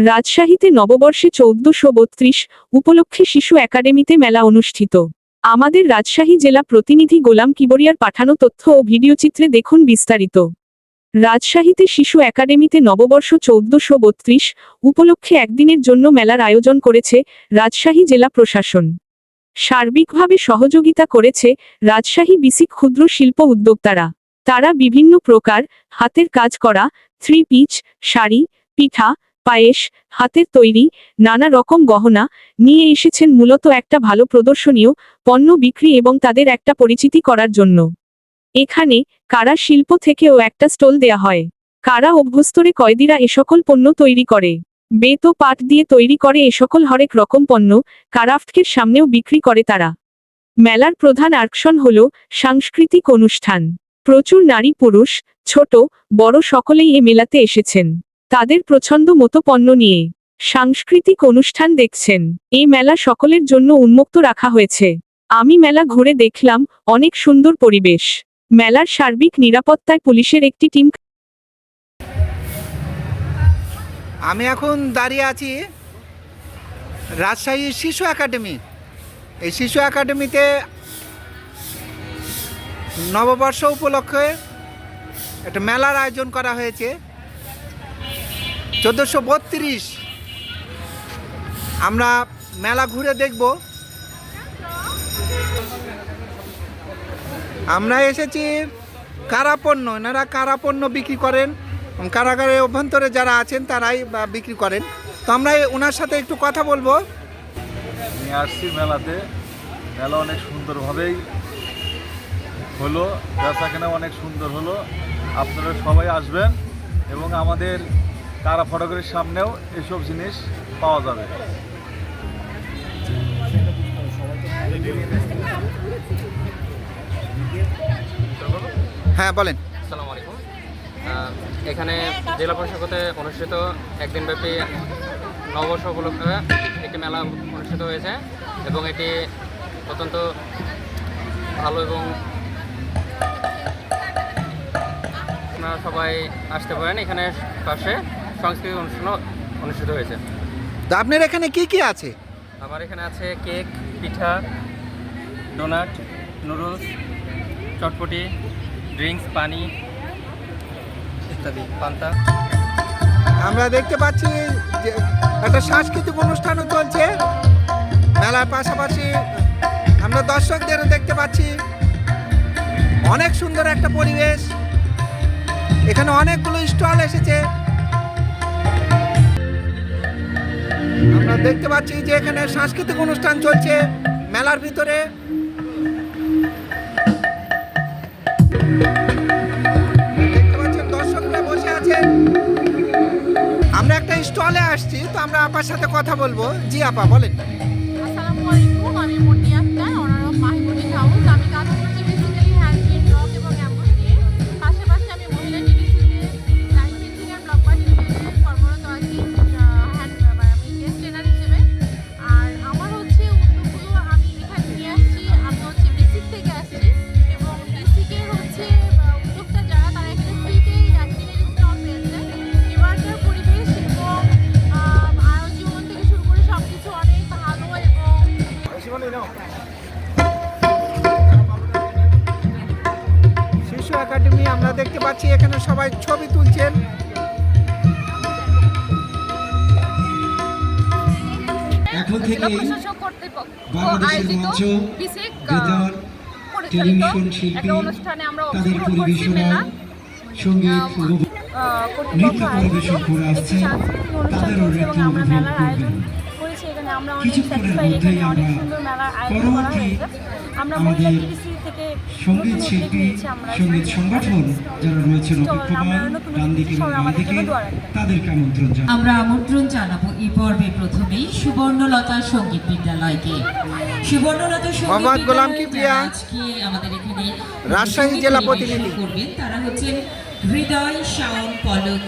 রাজশাহীতে নববর্ষে চৌদ্দশো বত্রিশ উপলক্ষে শিশু একাডেমিতে মেলা অনুষ্ঠিত। আমাদের রাজশাহী জেলা প্রতিনিধি গোলাম কিবরিয়ার পাঠানো তথ্য ও ভিডিওচিত্রে দেখুন বিস্তারিত। রাজশাহীতে শিশু একাডেমিতে নববর্ষ চৌদ্দশো বত্রিশ উপলক্ষে একদিনের জন্য মেলার আয়োজন করেছে রাজশাহী জেলা প্রশাসন। সার্বিকভাবে সহযোগিতা করেছে রাজশাহী বিসিক ক্ষুদ্র শিল্প উদ্যোক্তারা। তারা বিভিন্ন প্রকার, হাতের কাজ করা, থ্রি পিচ, শাড়ি, পিঠা পায়েস, হাতের তৈরি, নানা রকম গহনা নিয়ে এসেছেন মূলত একটা ভালো প্রদর্শনীয় পণ্য বিক্রি এবং তাদের একটা পরিচিতি করার জন্য। এখানে কারা শিল্প থেকেও একটা স্টল দেয়া হয়। কারা অভ্যস্তরে কয়েদিরা এসকল পণ্য তৈরি করে। বেত পাট দিয়ে তৈরি করে এসকল হরেক রকম পণ্য, কারাফটকের সামনেও বিক্রি করে তারা। মেলার প্রধান আকর্ষণ হল সাংস্কৃতিক অনুষ্ঠান। প্রচুর নারী পুরুষ, ছোট, বড় সকলেই এ মেলাতে এসেছেন। তাদের প্রছন্দ মতো পণ্য নিয়ে সাংস্কৃতিক অনুষ্ঠান দেখছেন। এই মেলা সকলের জন্য উন্মুক্ত রাখা হয়েছে। আমি মেলা ঘুরে দেখলাম অনেক সুন্দর পরিবেশ। মেলার সার্বিক নিরাপত্তায় পুলিশের একটি টিম আমি এখন দাঁড়িয়ে আছি রাজশাহী শিশু একাডেমি। এই শিশু একাডেমিতে নববর্ষ উপলক্ষে একটা মেলার আয়োজন করা হয়েছে। চোদ্দোশো বত্রিশ। আমরা মেলা ঘুরে দেখব। আমরা এসেছি কারাপণ্য। এনারা কারাপণ্য বিক্রি করেন। কারাগারের অভ্যন্তরে যারা আছেন, তারাই বিক্রি করেন। তো আমরা ওনার সাথে একটু কথা বলব। নিয়ে আসছি মেলাতে। মেলা অনেক সুন্দরভাবেই হলো। বেচা কেনা অনেক সুন্দর হলো। আপনারা সবাই আসবেন এবং আমাদের কারা ফটোগ্রাফির সামনেও এসব জিনিস পাওয়া যাবে। হ্যাঁ বলেন। আসসালামু আলাইকুম। এখানে জেলা পরিষদে অনুষ্ঠিত একদিনব্যাপী নববর্ষ উপলক্ষে একটি মেলা অনুষ্ঠিত হয়েছে এবং এটি অত্যন্ত ভালো এবং আপনারা সবাই আসতে পারেন এখানে পাশে। সাংস্কৃতিক অনুষ্ঠানও অনুষ্ঠিত হয়েছে। তো আপনার এখানে কি কি আছে? আমার এখানে আছে কেক পিঠা ডোনাট নুডলস চটপটি ড্রিঙ্কস পানি ইত্যাদি পান্তা। আমরা দেখতে পাচ্ছি যে একটা সাংস্কৃতিক অনুষ্ঠানও চলছে। মেলার পাশাপাশি আমরা দর্শকদেরও দেখতে পাচ্ছি। অনেক সুন্দর একটা পরিবেশ। এখানে অনেকগুলো স্টল এসেছে। আমরা দেখতে পাচ্ছি যে এখানে সাংস্কৃতিক অনুষ্ঠান চলছে মেলার ভিতরে। দেখতে বসে আছেন। আমরা একটা স্টলে আসছি, তো আমরা আপার সাথে কথা বলব। জি আপা, বলেন। শিশু একাডেমি আমরা দেখতে পাচ্ছি এখানে সবাই ছবি তুলছেন। এখন কর্তৃপক্ষ বাংলাদেশের মঞ্চ বেতার টেলিভিশন শিল্পী আমরা তাদের পরিবেশনা সংগীত নৃত্য পরিবেশন করে অনুষ্ঠান তাদেরও নৃত্য উপভোগ করবেন। আমরা অনেক স্যাটিসফাইড এখানে অনেক সুন্দর মেলার আয়োজন করা হয়েছে। আমরা মহিলা থেকে সংগীত শিল্পী সংগীত সংগঠন যারা অপেক্ষমান ডান দিকে দিকে। তাদেরকে আমন্ত্রণ জানাই আমরা আমন্ত্রণ জানাব এই পর্বে প্রথমেই সুবর্ণলতা সংগীত বিদ্যালয়কে। সুবর্ণলতা সংগীত মোহাম্মদ গোলাম কিবরিয়া, আজকে আমাদের এখানে রাজশাহী জেলা প্রতিনিধি। করবেন তারা হচ্ছেন হৃদয় শাওন পলক।